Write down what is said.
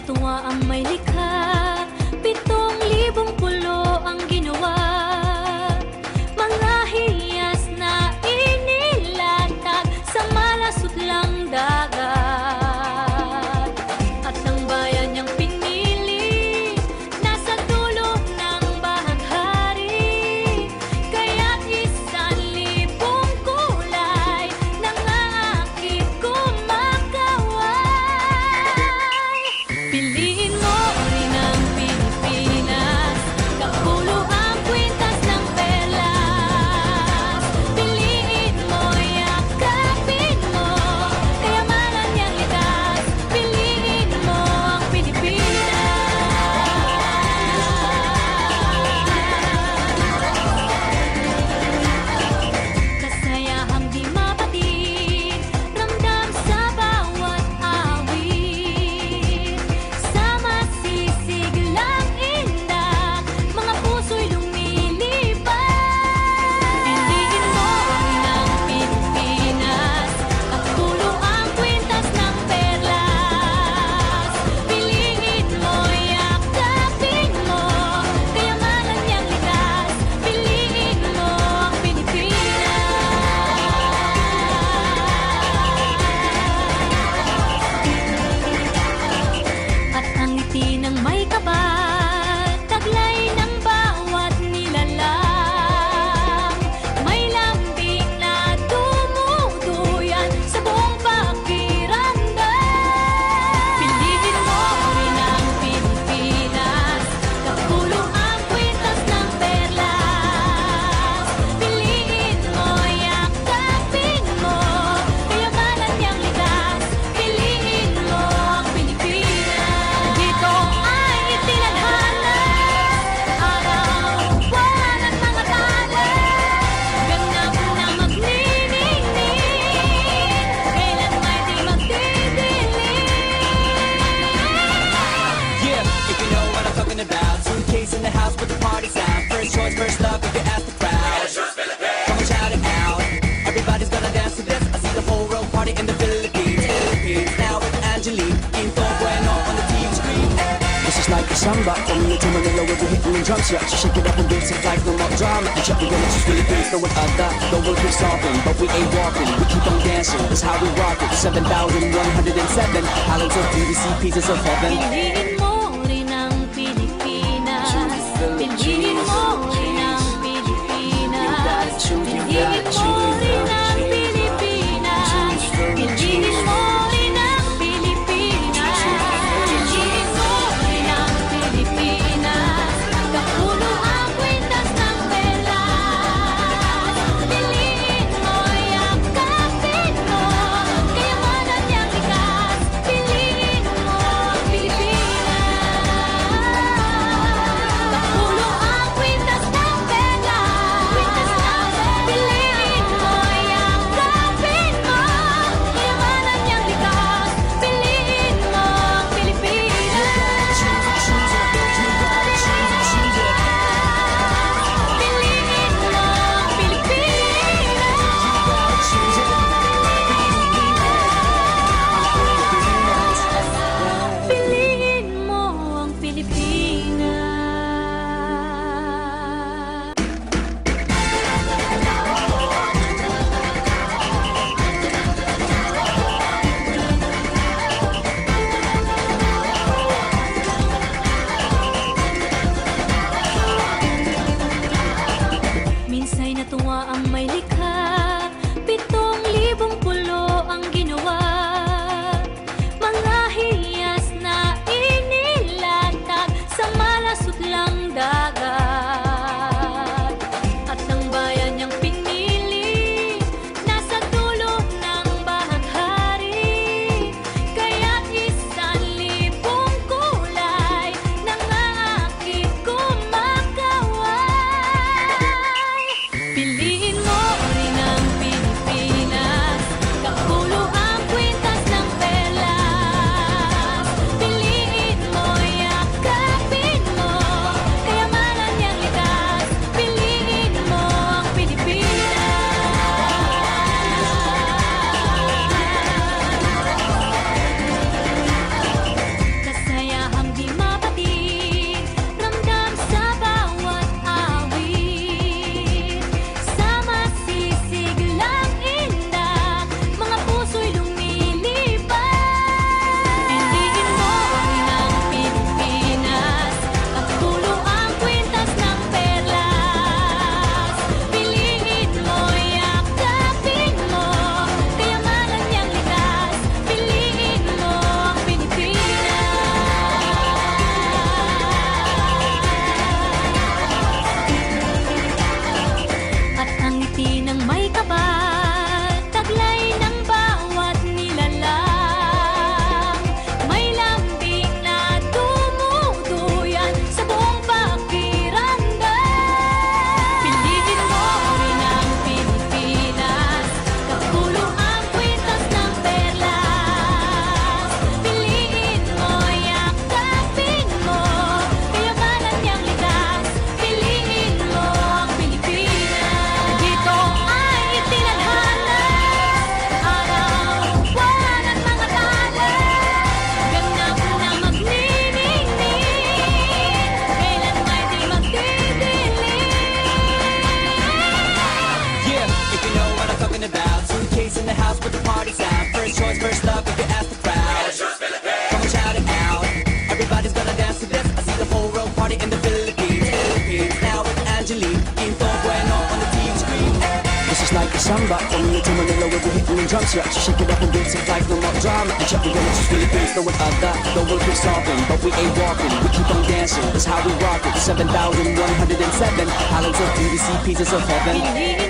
Natuwa ang may samba. From here to Manila we'll be hitting the drums Yeah, so shake it up and dance it like no more drama. And check, we're gonna choose Philippines, no one other No one keep stopping, but we ain't walking. We keep on dancing, that's how we rock it. 7,107 Islands of beauty, pieces of heaven ngiti ng may kapal the with the party's out. First choice, first up, if you ask the crowd. Come on, shout it out. Everybody's gonna dance to this I see the whole world party in the Philippines. Philippines, now with Angelique Info bueno on the TV screen. This is like a samba. From here to Manila we'll be hitting the drums. Yeah, so shake it up and dance it like no more drama. And check, we're gonna choose Philippines, no one other No one keep stopping, but we ain't walking. We keep on dancing, that's how we rock it. 7,107 Islands of beauty, pieces of heaven